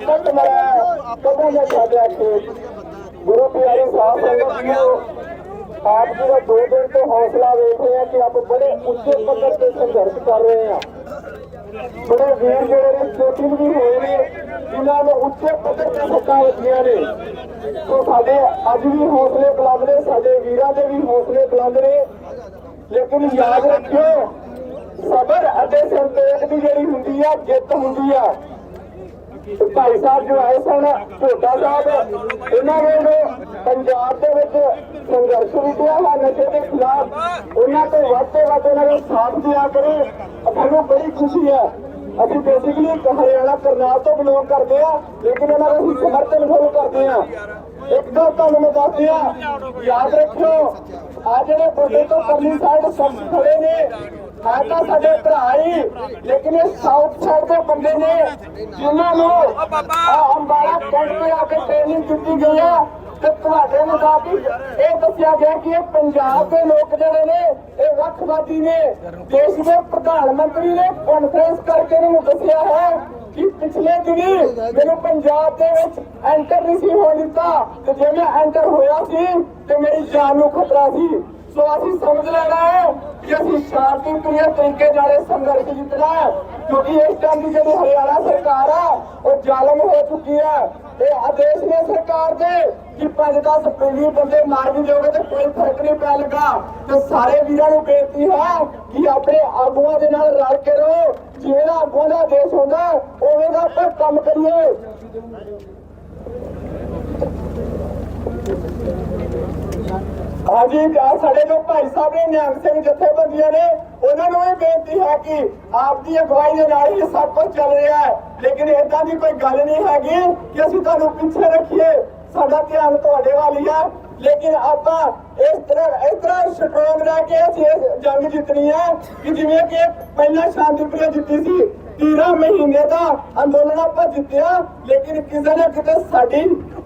ਤੱਕ ਮੈਂ ਕਦੋਂ ਨਾ ਛੱਡਿਆ ਖੇਤ ਗੁਰੂ ਪਿਆਰੇ ਸਾਹਿਬ ਸੰਗਤ ਆਪ ਜੀ ਦਾ ਦੋ ਦਿਨ ਤੋਂ ਹੌਸਲਾ ਵੇਖ ਰਹੇ ਆ ਕਿ ਆਪ ਬੜੇ ਉੱਚੇ ਪੱਧਰ ਤੇ ਸੰਘਰਸ਼ ਕਰ ਰਹੇ ਆ ਬੜੇ ਵੀਰ ਜਿਹੜੇ ਨੇ ਸ਼ੂਟਿੰਗ ਵੀ ਹੋਏ ਨੇ ਜਿਨ੍ਹਾਂ ਨੂੰ ਉੱਚੇ ਪੱਧਰ ਤੇ ਸੱਟਾਂ ਵੱਜੀਆਂ ਨੇ ਸੋ ਸਾਡੇ ਅੱਜ ਵੀ ਹੌਸਲੇ ਬੁਲੰਦ ਨੇ ਸਾਡੇ ਵੀਰਾਂ ਦੇ ਵੀ ਹੌਸਲੇ ਬੁਲੰਦ ਨੇ ਲੇਕਿਨ ਯਾਦ ਰੱਖਿਓ ਸਬਰ ਅਤੇ ਸੰਤੋਖ ਦੀ ਜਿਹੜੀ ਹੁੰਦੀ ਆ ਜਿੱਤ ਹੁੰਦੀ ਆ ਭਾਈ ਸਾਹਿਬ ਜੋ ਆਏ ਸਨ ਢੋਡਾ ਸਾਹਿਬ ਇਹਨਾਂ ਨੇ ਪੰਜਾਬ ਦੇ ਵਿੱਚ ਸੰਘਰਸ਼ ਵਿੱਢਿਆ ਹੈ ਨਸ਼ੇ ਦੇ ਖਿਲਾਫ। ਉਹਨਾਂ ਤੋਂ ਵੱਧ ਤੋਂ ਵੱਧ ਉਹਨਾਂ ਦਾ ਸਾਥ ਦਿਆ ਕਰੋ। ਸਾਨੂੰ ਬੜੀ ਖੁਸ਼ੀ ਹੈ। ਅਸੀਂ ਬੇਸਿਕਲੀ ਹਰਿਆਣਾ ਕਰਨਾਲ ਤੋਂ ਬਿਲੋਂਗ ਕਰਦੇ ਆ ਲੇਕਿਨ ਇਹਨਾਂ ਦਾ ਅਸੀਂ ਸਮਰਥਨ ਜ਼ਰੂਰ ਕਰਦੇ ਆ ਇੱਕ ਗੱਲ ਤੁਹਾਨੂੰ ਮੈਂ ਦੱਸਦੀ ਆ ਯਾਦ ਰੱਖਿਓ ਆ ਜਿਹੜੇ ਬੋਡੇ ਤੋਂ ਪਰਲੀ ਸਾਈਡ ਸਭ ਖੜੇ ਨੇ ਹੈ ਤਾਂ ਸਾਡੇ ਭਰਾ ਹੀ, ਲੇਕਿਨ ਇਹ ਸਾਊਥ ਸਾਈਡ ਦੇ ਬੰਦੇ ਨੇ, ਜਿਨ੍ਹਾਂ ਨੂੰ ਅੰਬਾਲਾ ਕੈਂਟ ਤੇ ਆ ਕੇ ਟ੍ਰੇਨਿੰਗ ਦਿੱਤੀ ਗਈ ਆ, ਤੇ ਤੁਹਾਡੇ ਮੁਤਾਬਿਕ ਇਹ ਦੱਸਿਆ ਗਿਆ ਕਿ ਇਹ ਪੰਜਾਬ ਦੇ ਲੋਕ ਜਿਹੜੇ ਨੇ, ਇਹ ਵੱਖਵਾਦੀ ਨੇ। ਦੇਸ਼ ਦੇ ਪ੍ਰਧਾਨ ਮੰਤਰੀ ਨੇ ਕਾਨਫਰੰਸ ਕਰਕੇ ਇਹਨਾਂ ਦੱਸਿਆ ਹੈ ਕਿ ਪਿਛਲੇ ਦਿਨੀ ਮੈਨੂੰ ਪੰਜਾਬ ਦੇ ਵਿੱਚ ਐਂਟਰ ਨਹੀਂ ਸੀ ਹੋਣ ਦਿੱਤਾ, ਤੇ ਜੇ ਮੈਂ ਐਂਟਰ ਹੋਇਆ ਸੀ, ਤੇ ਮੇਰੀ ਜਾਨ ਨੂੰ ਖਤਰਾ ਸੀ। ਸੋ ਅਸੀਂ ਸਮਝ ਲੈਣਾ ਹੈ ਕਿ ਅਸੀਂ ਸ਼ਾਂਤੀਪੂਰਨ ਤਰੀਕੇ ਨਾਲ ਇਹ ਸੰਘਰਸ਼ ਜਿੱਤਣਾ ਹੈ, ਕਿਉਂਕਿ ਇਸ ਟਾਈਮ ਦੀ ਜਿਹੜੀ ਹਰਿਆਣਾ ਸਰਕਾਰ ਆ, ਉਹ ਜ਼ਾਲਮ ਹੋ ਚੁੱਕੀ ਹੈ। ਇਹ ਆਦੇਸ਼ ਨੇ ਸਰਕਾਰ ਦੇ ਕਿ 5-10 ਪੀੜੀ ਬੰਦੇ ਮਾਰ ਵੀ ਦਿਓਗੇ ਤੇ ਕੋਈ ਫ਼ਰਕ ਨਹੀਂ ਪੈ ਲੱਗਾ। ਤੇ ਸਾਰੇ ਵੀਰਾਂ ਨੂੰ ਬੇਨਤੀ ਹੈ ਕਿ ਆਪਣੇ ਆਗੂਆਂ ਦੇ ਨਾਲ ਰਲ ਕੇ ਰਹੋ। ਜਿਵੇਂ ਆਗੂਆਂ ਦਾ ਦੇਸ਼ ਹੁੰਦਾ, ਉਵੇਂ ਦਾ ਆਪਾਂ ਕੰਮ ਕਰੀਏ। ਹਾਂਜੀ ਆ ਸਾਡੇ ਜੋ ਭਾਈ ਸਾਹਿਬ ਨੇ, ਨਿਹੰਗ ਸਿੰਘ ਜਥੇਬੰਦੀਆਂ ਨੇ, ਉਹਨਾਂ ਨੂੰ ਇਹ ਬੇਨਤੀ ਹੈ ਕਿ ਆਪ ਦੀ ਅਗਵਾਈ ਦੇ ਨਾਲ ਹੀ ਸਭ ਕੁਝ ਚੱਲ ਰਿਹਾ ਹੈ। ਲੇਕਿਨ ਇਦਾਂ ਦੀ ਕੋਈ ਗੱਲ ਨਹੀਂ ਹੈਗੀ ਕਿ ਅਸੀਂ ਤੁਹਾਨੂੰ ਪਿੱਛੇ ਰੱਖੀਏ। ਸਾਡਾ ਧਿਆਨ ਤੁਹਾਡੇ ਵੱਲ ਹੀ ਆ ਲੇਕਿਨ ਆਪਾਂ ਇਸ ਤਰ੍ਹਾਂ ਇਸ ਤਰ੍ਹਾਂ ਸਟਰੋਂਗ ਰਹਿ ਕੇ ਅਸੀਂ ਇਹ ਜੰਗ ਜਿੱਤਣੀ ਹੈ ਕਿ ਜਿਵੇਂ ਕਿ ਪਹਿਲਾਂ ਸ਼ਾਂਤੀਪੁਰ ਜਿੱਤੀ ਸੀ 13 ਮਹੀਨੇ ਦਾ ਅੰਦੋਲਨ ਆਪਾਂ ਜਿੱਤਿਆ। ਲੇਕਿਨ ਕਿਸੇ ਨਾ ਕਿਤੇ ਸਾਡੀ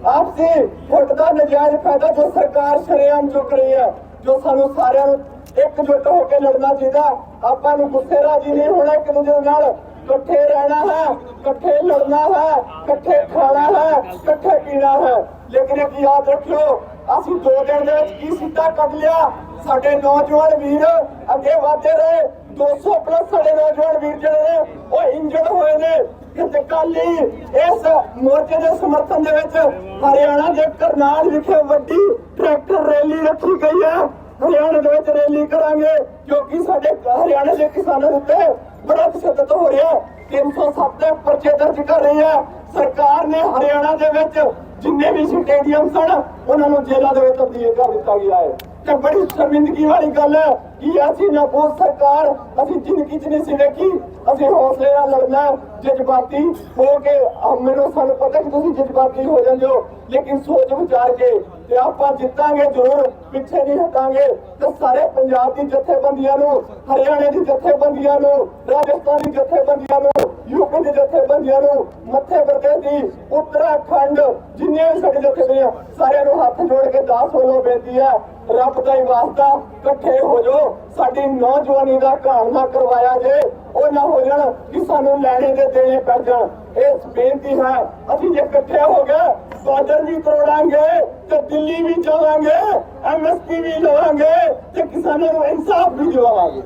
ਆਪਸੀ ਫੁੱਟ ਦਾ ਨਜਾਇਜ਼ ਫਾਇਦਾ ਜੋ ਸਰਕਾਰ ਸ਼ਰੇਆਮ ਚੁੱਕ ਰਹੀ ਹੈ, ਜੋ ਸਾਨੂੰ ਸਾਰਿਆਂ ਨੂੰ ਇਕਜੁੱਟ ਹੋ ਕੇ ਲੜਨਾ ਚਾਹੀਦਾ। ਆਪਾਂ ਨੂੰ ਗੁੱਸੇ ਰਾਜੀ ਨਹੀਂ ਹੋਣਾ ਇੱਕ ਦੂਜੇ ਨਾਲ। ਇਕੱਠੇ ਰਹਿਣਾ ਹੈ, ਇਕੱਠੇ ਲੜਨਾ ਹੈ, ਇਕੱਠੇ ਖਾਣਾ ਹੈ, ਇਕੱਠੇ ਪੀਣਾ ਹੈ। ਲੇਕਿਨ ਇੱਕ ਯਾਦ ਰੱਖਿਓ, ਅਸੀਂ ਦੋ ਦਿਨ ਦੇ ਵਿੱਚ ਕੀ ਸਿੱਧਾ ਕੱਢ ਲਿਆ? ਸਾਡੇ ਨੌਜਵਾਨ ਵੀਰ ਅੱਗੇ ਵਧਦੇ ਰਹੇ। 200 ਪਲੱਸ ਸਾਡੇ ਨੌਜਵਾਨ ਵੀਰ ਜਿਹੜੇ ਨੇ, ਉਹ ਇੰਜਰਡ ਹੋਏ ਨੇ। ਕਿ ਕੱਲ ਹੀ ਇਸ ਮੋਰਚੇ ਦੇ ਸਮਰਥਨ ਦੇ ਵਿੱਚ ਹਰਿਆਣਾ ਦੇ ਕਰਨਾਲ ਵਿਖੇ ਵੱਡੀ ਟਰੈਕਟਰ ਰੈਲੀ ਰੱਖੀ ਗਈ ਹੈ। ਹਰਿਆਣਾ ਦੇ ਵਿੱਚ ਰੈਲੀ ਕਰਾਂਗੇ, ਕਿਉਂਕਿ ਸਾਡੇ ਹਰਿਆਣਾ ਦੇ ਕਿਸਾਨਾਂ ਉੱਤੇ ਬੜਾ ਤਸ਼ੱਦਦ ਹੋ ਰਿਹਾ 307 ਦੇ ਪਰਚੇ ਦਰਜ ਕਰ ਰਹੀ ਹੈ। ਸਰਕਾਰ ਨੇ ਹਰਿਆਣਾ ਦੇ ਵਿੱਚ ਜਿੰਨੇ ਵੀ ਸਟੇਡੀਅਮ ਸਨ, ਉਹਨਾਂ ਨੂੰ ਜੇਲ੍ਹਾਂ ਦੇ ਵਿੱਚ ਤਬਦੀਲ ਕਰ ਦਿੱਤਾ ਗਿਆ ਹੈ। ਤੇ ਬੜੀ ਸ਼ਰਮਿੰਦਗੀ ਵਾਲੀ ਗੱਲ ਹੈ ਕਿ ਅਸੀਂ ਨਬੂਦ ਸਰਕਾਰ, ਅਸੀਂ ਜ਼ਿੰਦਗੀ 'ਚ ਨਹੀਂ ਸੀ ਵੇਖੀ, ਅਸੀਂ ਹੌਸਲੇ ਨਾਲ ਲੜਨਾ ਜਜ਼ਬਾਤੀ ਹੋ ਕੇ ਮੈਨੂੰ ਸਾਨੂੰ ਪਤਾ ਕਿ ਤੁਸੀਂ ਜਜ਼ਬਾਤੀ ਹੋ ਜਾਂਦੇ ਹੋ, ਲੇਕਿਨ ਸੋਚ ਵਿਚਾਰ ਕੇ ਤੇ ਆਪਾਂ ਜਿੱਤਾਂਗੇ ਜ਼ਰੂਰ, ਪਿੱਛੇ ਨਹੀਂ ਹਟਾਂਗੇ। ਤੇ ਸਾਰੇ ਪੰਜਾਬ ਦੀ ਜਥੇਬੰਦੀਆਂ ਨੂੰ, ਹਰਿਆਣੇ ਦੀ ਜਥੇਬੰਦੀਆਂ ਨੂੰ, ਰਾਜਸਥਾਨ ਦੀ ਜਥੇਬੰਦੀਆਂ ਨੂੰ ਯੂਪੀ ਦੀ ਜਥੇਬੰਦੀਆਂ ਨੂੰ, ਮੱਥੇ ਪ੍ਰਦੇਸ਼ ਦੀ, ਉੱਤਰਾਖੰਡ ਜਿੰਨੇ ਵੀ ਸਾਡੇ ਜਥੇਬੰਦੀਆਂ, ਸਾਰਿਆਂ ਨੂੰ ਹੱਥ ਜੋੜ ਕੇ ਦਾਸ ਵੱਲੋਂ ਬੇਨਤੀ ਹੈ ਰੱਬ ਦਾ ਹੀ ਵਾਸਤਾ ਇਕੱਠੇ ਹੋ ਜਾਓ। ਸਾਡੀ ਨੌਜਵਾਨੀ ਦਾ ਘਾਣ ਨਾ ਕਰਵਾਇਆ ਜੇ ਉਹ ਨਾ ਹੋ ਜਾਣ ਕਿ ਸਾਨੂੰ ਲੈਣੇ ਦੇ ਦੇਣੇ ਪੈ ਜਾਣ। ਇਹ ਬੇਨਤੀ ਹੈ ਅਸੀਂ ਜੇ ਇਕੱਠੇ ਹੋ ਗਏ ਬਾਰਡਰ ਵੀ ਤੋੜਾਂਗੇ ਤੇ ਦਿੱਲੀ ਵੀ ਜਾਵਾਂਗੇ ਐਮਐਸਪੀ ਵੀ ਲਵਾਂਗੇ ਤੇ ਕਿਸਾਨਾਂ ਨੂੰ ਇਨਸਾਫ ਵੀ ਦਿਵਾਵਾਂਗੇ।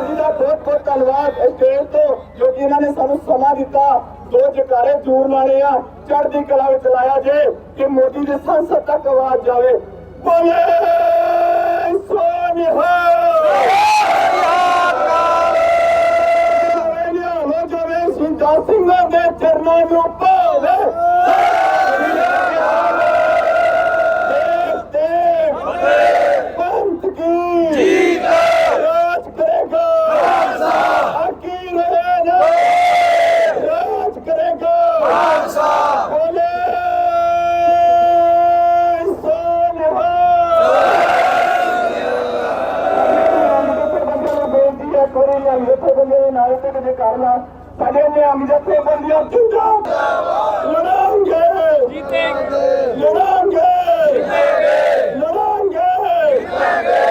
ਜੀ ਦਾ ਬਹੁਤ ਬਹੁਤ ਧੰਨਵਾਦ ਇਸ ਦੇਸ਼ ਤੋਂ ਜੋ ਕਿ ਇਹਨਾਂ ਨੇ ਸਾਨੂੰ ਸਮਾਂ ਦਿੱਤਾ। ਦੋ ਜਕਾਰੇ ਜ਼ਰੂਰ ਲਾਣੇ ਆ, ਚੜ੍ਹਦੀ ਕਲਾ ਵਿੱਚ ਲਾਇਆ ਜੇ, ਕਿ ਮੋਦੀ ਦੇ ਸੰਸਦ ਤੱਕ ਆਵਾਜ਼ ਜਾਵੇ। ਬੋਲੇ ਸੋਨਿਹਾ ਹੋ ਜਾਵੇ ਸਿੰਧਾ ਸਿੰਘਾਂ ਦੇ ਚਰਨਾਂ ਨੂੰ ਪਾਵੇ ਦੇਸ਼ ਦੇ ਪੰਥ ਕੀ ਜੀਤ ਰਾਜ ਕਰੇਗਾ ਆਕੀ ਰਹੇ ਨਾ ਰਾਜ ਕਰੇਗਾ ਬੋਲੇ ਸੋਨਿਹਾ ਬੇਨਤੀ ਹੈ ਕੋਰੀ ਨਿਹੰਗ ਜਥੇਬੰਦੀਆਂ ਦੇ ਕਰਨਾ ਸਾਡੇ ਨਿਹੰਗ ਜਥੇਬੰਦੀਆਂ ਜਿੰਦਾਬਾਦ। ਲੜਾਂਗੇ। ਜਿੱਤੇਂਗੇ। ਲੜਾਂਗੇ। ਜਿੱਤੇਂਗੇ ਲੜਾਂਗੇ। ਸਾਡੇ